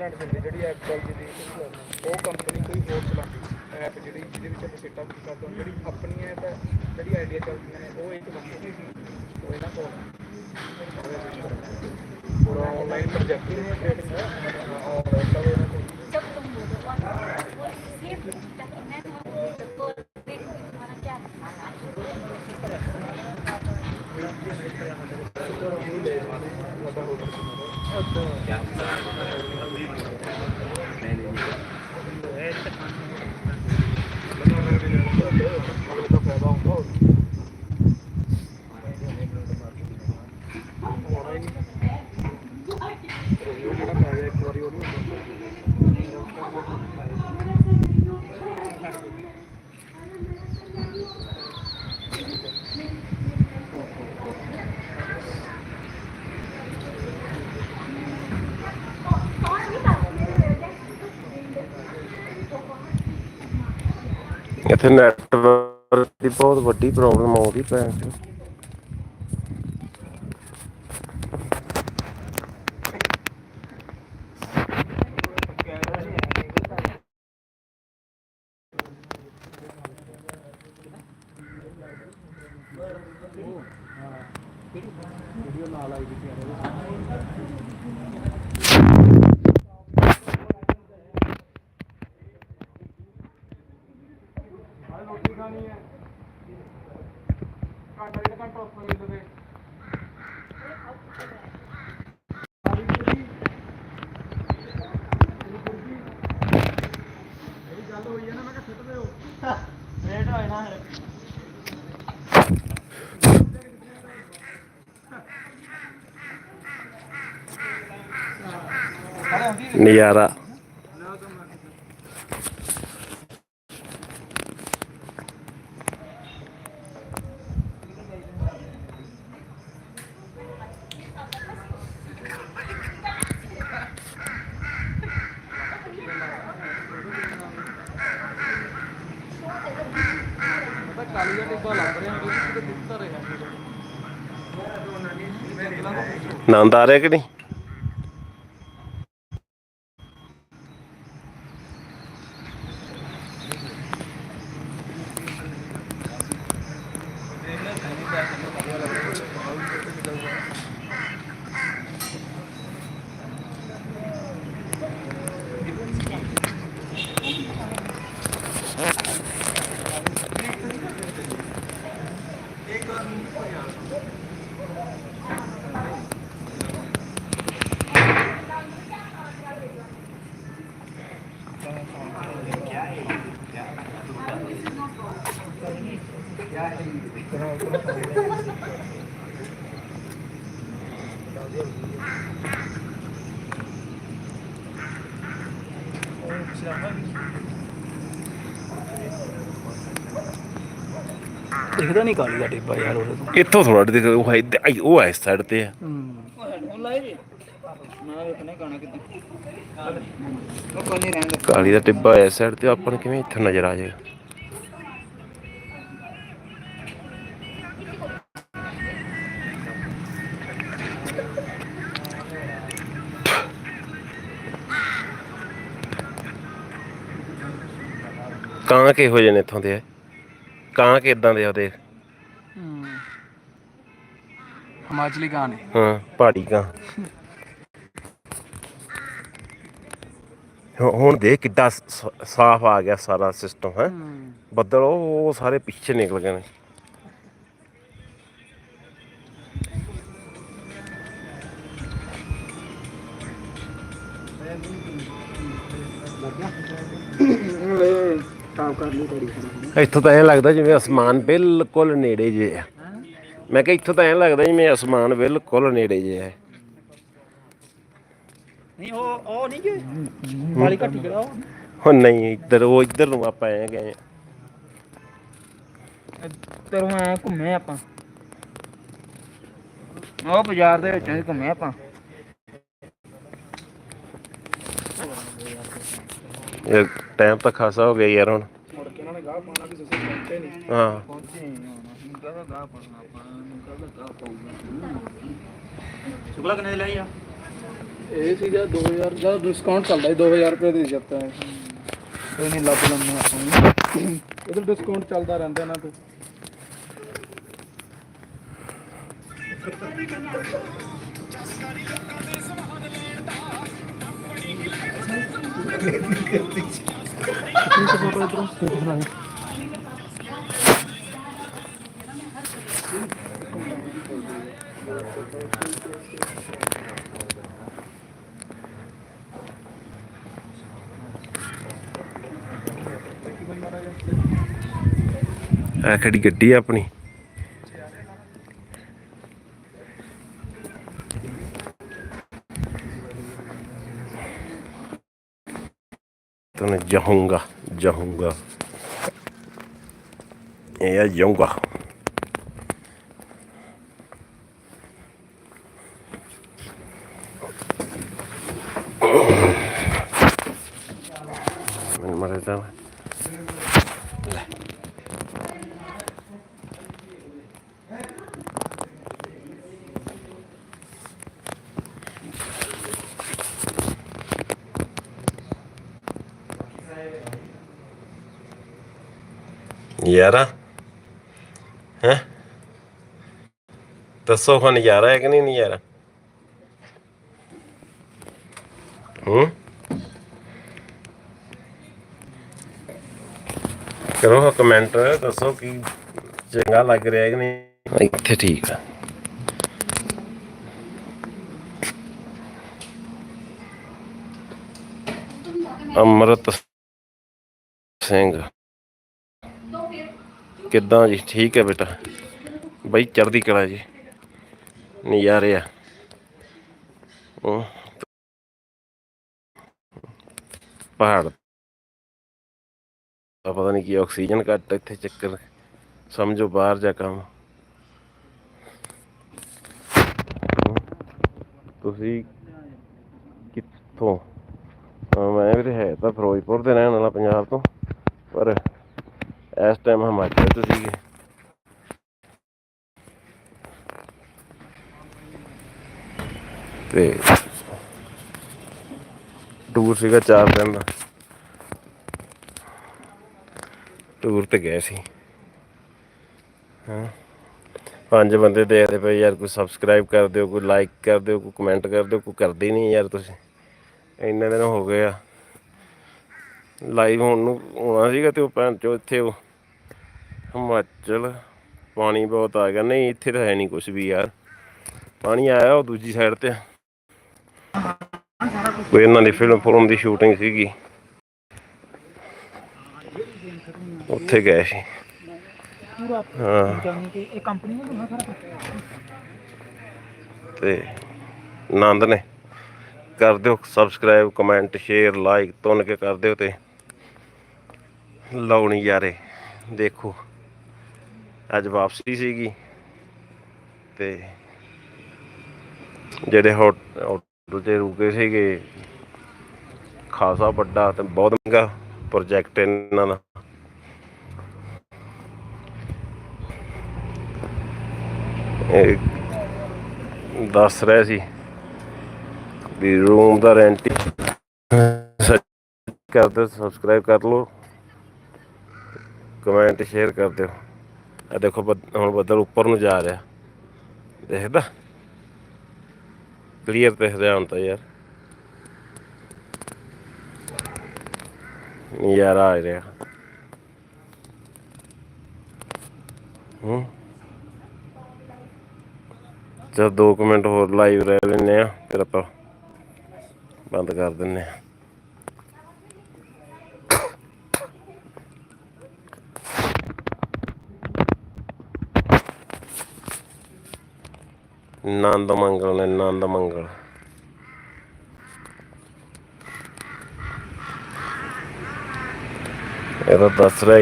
Island ਦਿੰਦੇ ਜਿਹੜੀ Apple ਦੀ ਉਹ ਕੰਪਨੀ ਕੋਈ ਹੋਰ ਚਲਾਉਂਦੀ ਐਪ ਜਿਹੜੀ ਜਿਹਦੇ ਵਿੱਚ ਆਪਾਂ ਸੈਟਅਪ ਕਰਦੇ ਹਾਂ ਜਿਹੜੀ ਆਪਣੀ ਐਪ ਹੈ ਜਿਹੜੀ ਆਈਡੀਆ ਚੱਲਦੀਆਂ ਨੇ ਉਹ ਇੱਕ ਬੰਦੇ ਉਹ ਇਹਨਾਂ ਕੋਲ ਪੂਰਾ ਆਨਲਾਈਨ ਪ੍ਰੋਜੈਕਟ ਨੇ ਕ੍ਰੀਏਟਿੰਗ ਦਾ ਔਰ ਸਭ ਇਹਨਾਂ ਕੋਲ ਸਭ ਤੋਂ ਬਹੁਤ ਸਿਰਫ ਤੱਕ ਮੈਂ ਤੁਹਾਨੂੰ ਦੱਸੋ ਦੇਖ ਤੁਹਾਨੂੰ ਕੀ ਆਣਾ ਹੈ ਪਤਾ ਹੋਊਗਾ ਇੱਥੇ ਨੈਟਵਰਕ ਦੀ ਬਹੁਤ ਵੱਡੀ ਪ੍ਰੋਬਲਮ ਆਉਂਦੀ ਪੈ ਰੋਟੀ ਖਾਣੀ ਹੈ। ਘੰਟਾ ਡੇਢ ਘੰਟਾ ਉੱਪਰ ਸੁੱਟ ਦਿਓ। ਰੇਟ ਹੋਏ ਨਾ ਨਜ਼ਾਰਾ ਪਤਾ ਕਾਲੀ ਦਾ ਟਿੱਬਾ ਲੱਗ ਰਿਹਾ ਹੁੰਦਾ ਸੀ ਕਿਤੇ ਦਿਖਦਾ ਰਿਹਾ ਆਨੰਦ ਆ ਰਿਹਾ ਕਿ ਨਹੀਂ ਦਿਖਦਾ ਨਹੀਂ ਕਾਲੀ ਦਾ ਟਿੱਬਾ ਯਾਰ ਉਹਦੇ ਤੋਂ। ਇੱਥੋਂ ਥੋੜਾ ਦਿਖ ਉਹ ਹੈ ਆਈ- ਉਹ ਹੈ ਇਸ ਸਾਈਡ ਤੇ ਆ। ਕਿੱਦਾਂ। ਉਹ ਕਾਲੀ ਦਾ ਟਿੱਬਾ ਇਸ ਸਾਈਡ ਤੇ ਆਪਾਂ ਨੂੰ ਕਿਵੇਂ ਇੱਥੇ ਨਜ਼ਰ ਆ ਜਾਏਗਾ। ਕਾਂ ਕਿਹੋ ਜਿਹੇ ਨੇ ਇੱਥੋਂ ਦੇ। ਕਾਂ ਕਿਦਾਂ ਦੇ ਆ ਉਹਦੇ ਹਿਮਾਚਲੀ ਗਾਣੇ ਹਾਂ ਪਹਾੜੀ ਕਾਂ। ਹੁ- ਹੁਣ ਦੇਖ ਕਿੱਡਾ ਸ- ਸਾਫ਼ ਆ ਗਿਆ ਸਾਰਾ ਸਿਸਟਮ ਹੈ। ਬੱਦਲ ਉਹ ਸਾਰੇ ਪਿੱਛੇ ਨਿਕਲ ਗਏ ਨੇ। ਸਾਫ਼ ਕਰ ਲਈ ਤੇਰੀ ਇੱਥੋਂ ਤਾਂ ਐਂ ਲੱਗਦਾ ਜਿਵੇਂ ਅਸਮਾਨ ਬਿਲਕੁਲ ਨੇੜੇ ਜੇ ਆ। ਮੈਂ ਕਿਹਾ ਇੱਥੋਂ ਤਾਂ ਐਂ ਲੱਗਦਾ ਜਿਵੇਂ ਅਸਮਾਨ ਬਿਲਕੁਲ ਨੇੜੇ ਜੇ ਹੈ ਨਹੀਂ ਉਹ ਉਹ ਨਹੀਂ ਕਿ ਵਾਲੀ ਘੱਟੀ ਕਰਾ ਉਹ? ਹੁਣ ਨਹੀਂ ਇੱਧਰ ਉਹ ਇੱਧਰ ਨੂੰ ਆਪਾਂ ਐਂ ਗਏ ਐ ਘੁੰਮੇ ਆਪਾਂ। ਉਹ ਬਾਜ਼ਾਰ ਦੇ ਵਿੱਚ ਅਸੀਂ ਘੁੰਮੇ ਆਪਾਂ। ਇਹ ਟਾਈਮ ਤਾਂ ਖਾਸਾ ਹੋ ਗਿਆ ਯਾਰ ਹੁਣ। ਮੁੜ ਕੇ ਉਹਨਾਂ ਨੇ ਗਾਹ ਪਾਉਣਾ ਕਿ ਤੁਸੀਂ ਪਹੁੰਚੇ ਨਹੀਂ ਹਾਂ। ਪਹੁੰਚੇ ਨਹੀਂ ਹੁਣ। ਕਹਦਾ ਗਾਹ ਪਾਉਣਾ ਆਪਾਂ ਨੂੰ ਕਹਦਾ ਗਾਹ ਪਾਉਣਾ। ਸ਼ੁਕਲਾ ਕਿੰਨੇ ਲੈ ਆ? ਇਹ ਸੀਗਾ 2000 ਦਾ ਡਿਸਕਾਊਂਟ ਚੱਲਦਾ ਸੀ 2000 ਰੁਪਏ ਦੇ ਦਿੱਤਾ ਹੈ। ਇਹ ਨਹੀਂ ਲੱਭ ਲੰਮੇ ਆਪਾਂ ਨੂੰ ਇਹਦਾ ਡਿਸਕਾਊਂਟ ਚੱਲਦਾ ਰਹਿੰਦਾ ਇਹਨਾਂ ਤੇ। ਆ ਖੜੀ ਗੱਡੀ ਆ ਆਪਣੀ जाऊंगा जाऊंगा या जाऊंगा मरा जावा 11 ਹੈ? ਦੱਸੋ ਹੁਣ ਨਜ਼ਾਰਾ ਹੈ ਕਿ ਨਹੀਂ ਨਜ਼ਾਰਾ ਹੂੰ? ਕਰੋ ਕਮੈਂਟ ਦੱਸੋ ਕੀ ਚੰਗਾ ਲੱਗ ਰਿਹਾ ਹੈ ਕਿ ਨਹੀਂ? ਇੱਥੇ ਠੀਕ ਆ। ਅਮਰਤ ਸਿੰਘ। ਕਿੱਦਾਂ ਜੀ? ਠੀਕ ਹੈ ਬੇਟਾ। ਬਾਈ ਚੜ੍ਹਦੀ ਕਲਾ ਜੀ। ਨਜ਼ਾਰੇ ਆ। ਉਹ ਪਹਾੜ। ਦਾ ਪਤਾ ਨਹੀਂ ਕੀ ਆਕਸੀਜਨ ਘੱਟ ਇੱਥੇ ਚੱਕਰ। ਸਮਝੋ ਬਾਹਰ ਜਾ ਕੰਮ। ਤੁਸੀਂ ਕਿੱਥੋਂ? ਮੈਂ ਵੀ ਹੈ ਤਾਂ ਫਿਰੋਜ਼ਪੁਰ ਦੇ ਰਹਿਣ ਵਾਲਾ ਪੰਜਾਬ ਤੋਂ। ਪਰ ਇਸ ਟਾਈਮ ਹਿਮਾਚਲ ਚ ਸੀਗੇ। ਤੇ ਟੂਰ ਸੀਗਾ 4 ਦਿਨ ਦਾ। ਟੂਰ ਤੇ ਗਏ ਸੀ। ਹਾਂ। ਪੰਜ ਬੰਦੇ ਦੇਖਦੇ ਪਏ ਯਾਰ, ਕੋਈ ਸਬਸਕ੍ਰਾਈਬ ਕਰ ਦਿਓ, ਕੋਈ ਲਾਈਕ ਕਰ ਦਿਓ, ਕੋਈ ਕਮੈਂਟ ਕਰ ਦਿਓ, ਕੋਈ ਕਰਦੇ ਨਹੀਂ ਯਾਰ ਤੁਸੀਂ। ਇੰਨੇ ਦਿਨ ਹੋ ਗਏ ਆ। ਲਾਈਵ ਹੁਣ ਨੂੰ ਹੋਣਾ ਸੀਗਾ ਤੇ ਉਹ ਭੈਣ ਚੋ ਇੱਥੇ ਉਹ ਹਿਮਾਚਲ, ਪਾਣੀ ਬਹੁਤ ਆ ਗਿਆ। ਨਹੀਂ, ਇੱਥੇ ਤਾਂ ਹੈ ਨਹੀਂ ਕੁਝ ਵੀ ਯਾਰ। ਪਾਣੀ ਆਇਆ ਉਹ ਦੂਜੀ ਸਾਈਡ ਤੇ। ਕੋਈ ਇਹਨਾਂ ਦੀ ਫਿਲਮ ਫਿਲਮ ਦੀ ਸ਼ੂਟਿੰਗ ਸੀਗੀ। ਉੱਥੇ ਗਏ ਸੀ। ਹਾਂ। ਇਹ ਕੰਪਨੀ ਨੂੰ ਨਾ ਸਾਰਾ ਤੇ ਆਨੰਦ ਨੇ ਕਰ ਦਿਓ ਸਬਸਕ੍ਰਾਈਬ ਕਮੈਂਟ ਸ਼ੇਅਰ ਲਾਈਕ ਤੁੰਨ ਕੇ ਕਰ ਦਿਓ ਤੇ ਲਾਉਣੀ ਯਾਰੇ। ਦੇਖੋ। ਅੱਜ ਵਾਪਸੀ ਸੀਗੀ ਤੇ ਜਿਹੜੇ ਹੋਟ- ਹੋਟਲ ਤੇ ਰੁਕੇ ਸੀਗੇ, ਖਾਸਾ ਵੱਡਾ ਤੇ ਬਹੁਤ ਮਹਿੰਗਾ ਪ੍ਰੋਜੈਕਟ ਇਹਨਾਂ ਦਾ। ਦੱਸ ਰਿਹਾ ਸੀ ਵੀ ਰੂਮ ਦਾ ਰੈਂਟ ਕਰ ਦਿਓ ਸਬਸਕ੍ਰਾਈਬ ਕਰ ਲਓ ਕਮੈਂਟ ਸ਼ੇਅਰ ਕਰ ਦਿਓ। ਆ ਦੇਖੋ ਬੱਦ- ਹੁਣ ਬੱਦਲ ਉੱਪਰ ਨੂੰ ਜਾ ਰਿਹਾ। ਦੇਖਦਾ। ਕਲੀਅਰ ਦਿਖਦਾ ਹੁਣ ਤਾਂ ਯਾਰ। ਨਜ਼ਾਰਾ ਆ ਰਿਹਾ। ਹੂੰ। ਚਲ 2 ਮਿੰਟ ਹੋਰ ਲਾਈਵ ਰਹਿ ਲੈਨੇ ਆ ਫਿਰ ਆਪਾਂ ਬੰਦ ਕਰ ਦਿੰਨੇ ਆ ਨੰਦ ਮੰਗਲ ਨੇ ਨੰਦ ਮੰਗਲ ਇਹ ਤਾਂ ਦੱਸ ਰਿਹਾ